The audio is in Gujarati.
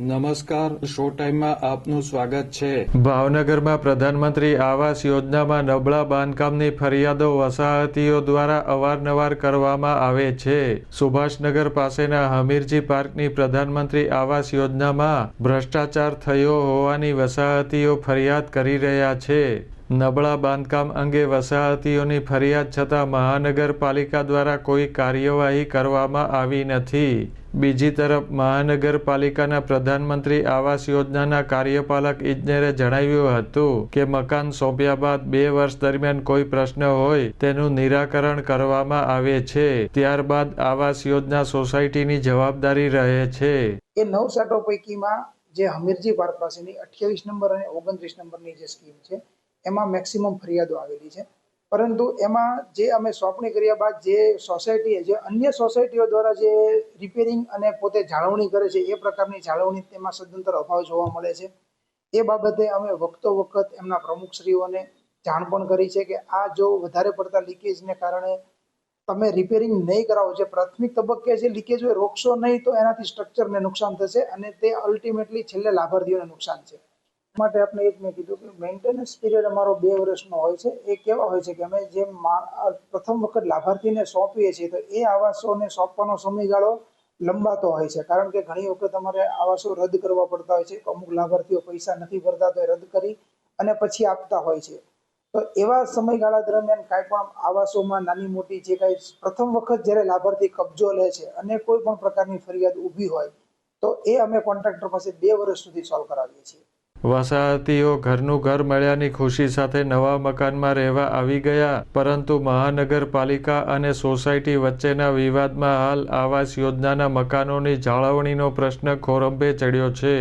નમસ્કાર શો ટાઈમમાં આપનું સ્વાગત છે. ભાવનગરમાં પ્રધાનમંત્રી આવાસ યોજનામાં નબળા બાંધકામની ફરિયાદો વસાહતીઓ દ્વારા અવારનવાર કરવામાં આવે છે. સુભાષનગર પાસેના હમીરજી પાર્કની પ્રધાનમંત્રી આવાસ યોજનામાં ભ્રષ્ટાચાર થયો હોવાની વસાહતીઓ ફરિયાદ કરી રહ્યા છે. નબળા બાંધકામ અંગે વસાહતીઓની ફરિયાદ છતાં મહાનગરપાલિકા દ્વારા કોઈ કાર્યવાહી કરવામાં આવી નથી. બીજી તરફ, મહાનગરપાલિકાના પ્રધાનમંત્રી આવાસ યોજનાના કાર્યપાલક ઇજનેરે જણાવ્યું હતું કે મકાન સોંપ્યા બાદ બે વર્ષ દરમિયાન કોઈ પ્રશ્ન હોય તેનું નિરાકરણ કરવામાં આવે છે. ત્યારબાદ આવાસ યોજના સોસાયટીની જવાબદારી રહે છે. એ નવ સાટો પૈકીમાં જે હમીરજી પાર્ક પાસેની અઠ્યાવીસ નંબર અને ઓગણત્રીસ નંબરની જે સ્કીમ છે એમાં મેક્સિમમ ફરિયાદો આવેલી છે. પરંતુ એમાં જે અમે સોંપણી કર્યા બાદ જે સોસાયટીએ જે અન્ય સોસાયટીઓ દ્વારા જે રિપેરિંગ અને પોતે જાળવણી કરે છે, એ પ્રકારની જાળવણી તેમાં સદંતર અભાવ જોવા મળે છે. એ બાબતે અમે વખતો વખત એમના પ્રમુખશ્રીઓને જાણ પણ કરી છે કે આ જો વધારે પડતા લીકેજને કારણે તમે રિપેરિંગ નહીં કરાવો, જે પ્રાથમિક તબક્કે જે લીકેજ હોય, રોકશો નહીં તો એનાથી સ્ટ્રક્ચરને નુકસાન થશે અને તે અલ્ટિમેટલી છેલ્લે લાભાર્થીઓને નુકસાન છે. માટે આપણે એ જ મેં કીધું કે મેન્ટેનન્સ પીરિયડ અમારો બે વર્ષનો હોય છે. એ કેવા હોય છે કે અમે જે પ્રથમ વખત લાભાર્થીને સોંપીએ છીએ તો એ આવાસોને સોંપવાનો સમયગાળો લંબાતો હોય છે. કારણ કે ઘણી વખત અમારે આવાસો રદ કરવા પડતા હોય છે. અમુક લાભાર્થીઓ પૈસા નથી ભરતા તો રદ કરી અને પછી આપતા હોય છે. તો એવા સમયગાળા દરમિયાન કાંઈ પણ આવાસોમાં નાની મોટી જે કાંઈ પ્રથમ વખત જ્યારે લાભાર્થી કબજો લે છે અને કોઈ પણ પ્રકારની ફરિયાદ ઊભી હોય તો એ અમે કોન્ટ્રાક્ટર પાસે બે વર્ષ સુધી સોલ્વ કરાવીએ છીએ. વસાહતીઓ ઘરનું ઘર મળ્યાની ખુશી સાથે નવા મકાનમાં રહેવા આવી ગયા. પરંતુ મહાનગરપાલિકા અને સોસાયટી વચ્ચેના વિવાદમાં હાલ આવાસ યોજનાના મકાનોની જાળવણીનો પ્રશ્ન ખોરંભે ચડ્યો છે.